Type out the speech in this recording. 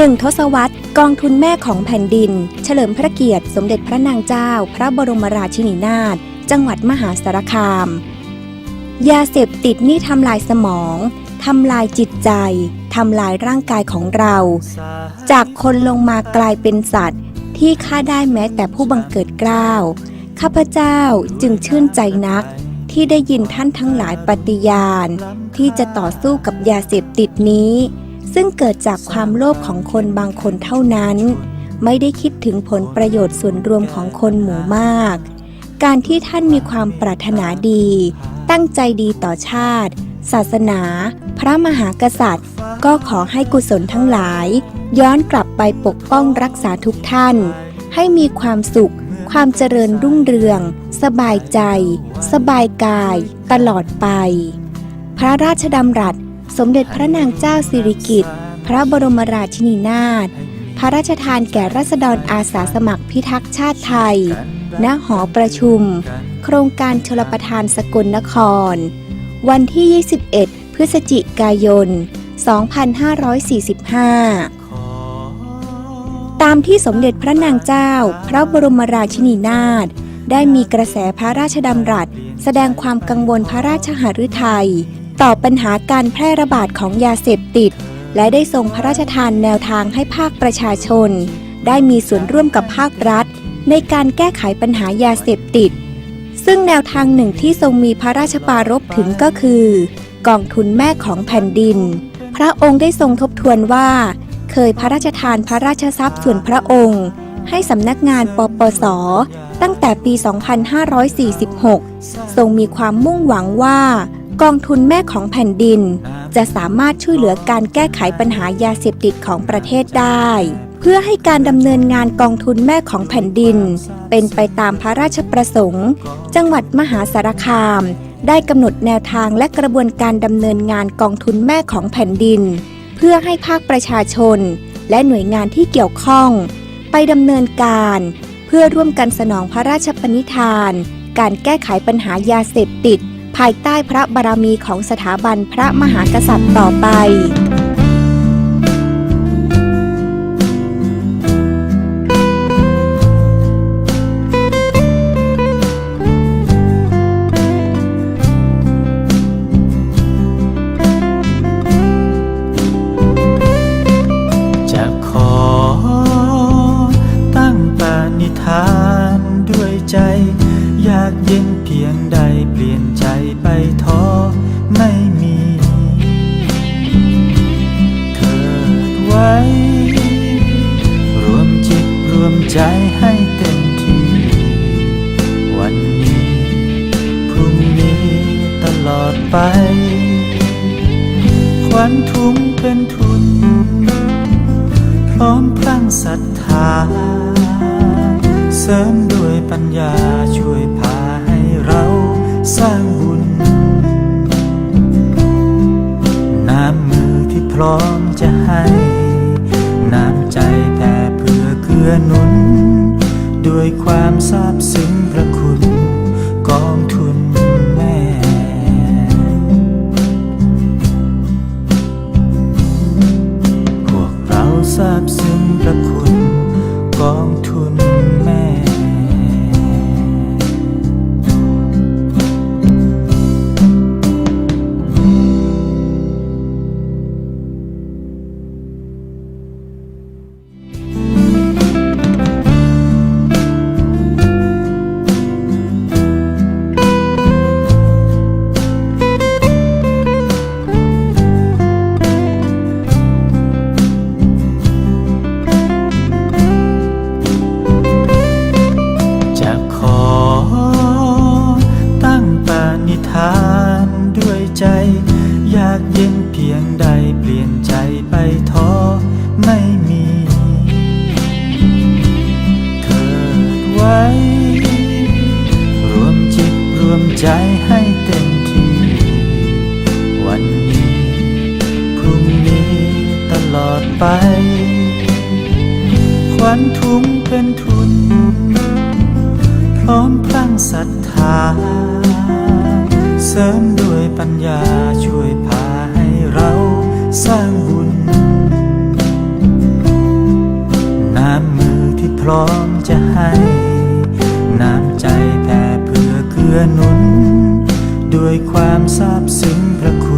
หนึ่งทศวรรษกองทุนแม่ของแผ่นดิน เฉลิมพระเกียรติสมเด็จพระนางเจ้า พระบรมราชินีนาถจังหวัดมหาสารคาม ยาเสพติดนี่ทำลายสมองทำลายจิตใจทำลายร่างกายของเรา จากคนลงมากลายเป็นสัตว์ ที่ฆ่าได้แม้แต่ผู้บังเกิดกล้าวข้าพเจ้าจึงชื่นใจนักที่ได้ยินท่านทั้งหลายปฏิญาณ ที่จะต่อสู้กับยาเสพติดนี้ ซึ่งเกิดจากความโลภของคนบางคนเท่านั้น ไม่ได้คิดถึงผลประโยชน์ส่วนรวมของคนหมู่มาก การที่ท่านมีความปรารถนาดี ตั้งใจดีต่อชาติ ศาสนา พระมหากษัตริย์ ก็ขอให้กุศลทั้งหลาย ย้อนกลับไปปกป้องรักษาทุกท่าน ให้มีความสุข ความเจริญรุ่งเรือง สบายใจ สบายกาย ตลอดไป พระราชดำรัส สมเด็จพระนางเจ้าสิริกิติ์พระบรมราชินีนาถพระราชทานแก่รัษฎรอาสาสมัครพิทักษ์ชาติไทย ณ หอประชุม โครงการชลประทานสกลนคร วันที่ 21 พฤศจิกายน 2545 ตามที่สมเด็จพระนางเจ้า พระบรมราชินีนาถได้มีกระแสพระราชดำรัส แสดงความกังวลพระราชหฤทัย ต่อปัญหาการแพร่ระบาดของยาเสพติด และได้ทรงพระราชทานแนวทางให้ภาคประชาชน ได้มีส่วนร่วมกับภาครัฐ ในการแก้ไขปัญหายาเสพติด ซึ่งแนวทางหนึ่งที่ทรงมีพระราชปรารภถึงก็คือ กองทุนแม่ของแผ่นดิน พระองค์ได้ทรงทบทวนว่า เคยพระราชทานพระราชทรัพย์ส่วนพระองค์ ให้สำนักงานปปสตั้งแต่ปี 2546 ทรงมีความมุ่งหวังว่า กองทุนแม่ของแผ่นดิน จะสามารถช่วยเหลือการแก้ไขปัญหายาเสพติดของประเทศได้ เพื่อให้การดำเนินงานกองทุนแม่ของแผ่นดิน เป็นไปตามพระราชประสงค์ จังหวัดมหาสารคาม ได้กำหนดแนวทางและกระบวนการดำเนินงานกองทุนแม่ของแผ่นดิน เพื่อให้ภาคประชาชน และหน่วยงานที่เกี่ยวข้อง ไปดำเนินการ เพื่อร่วมกันสนองพระราชปณิธาน การแก้ไขปัญหายาเสพติด ภายใต้พระบารมีของสถาบันพระมหากษัตริย์ต่อไปจะขอตั้งปณิธานด้วยใจอยากเย็นเพียงใด ใจให้เต็มที่ วันนี้ พรุ่งนี้ตลอดไป ควันทุงเป็นทุน พร้อมพลังศรัทธา เสริมด้วยปัญญาช่วยพาให้เราสร้างบุญ น้ำมือที่พร้อมจะให้ น้ำใจ หนุน ด้วยความซาบซึ้งพระคุณกองทุนแม่ พวกเราซาบซึ้งพระคุณกอง ไปควันทุงเป็นทุน พร้อมพลังศรัทธา เสริมด้วยปัญญาช่วยพาให้เราสร้างบุญ น้ำมือที่พร้อมจะให้ น้ำใจแผ่เพื่อเกื้อหนุน ด้วยความซาบซึ้งพระคุณ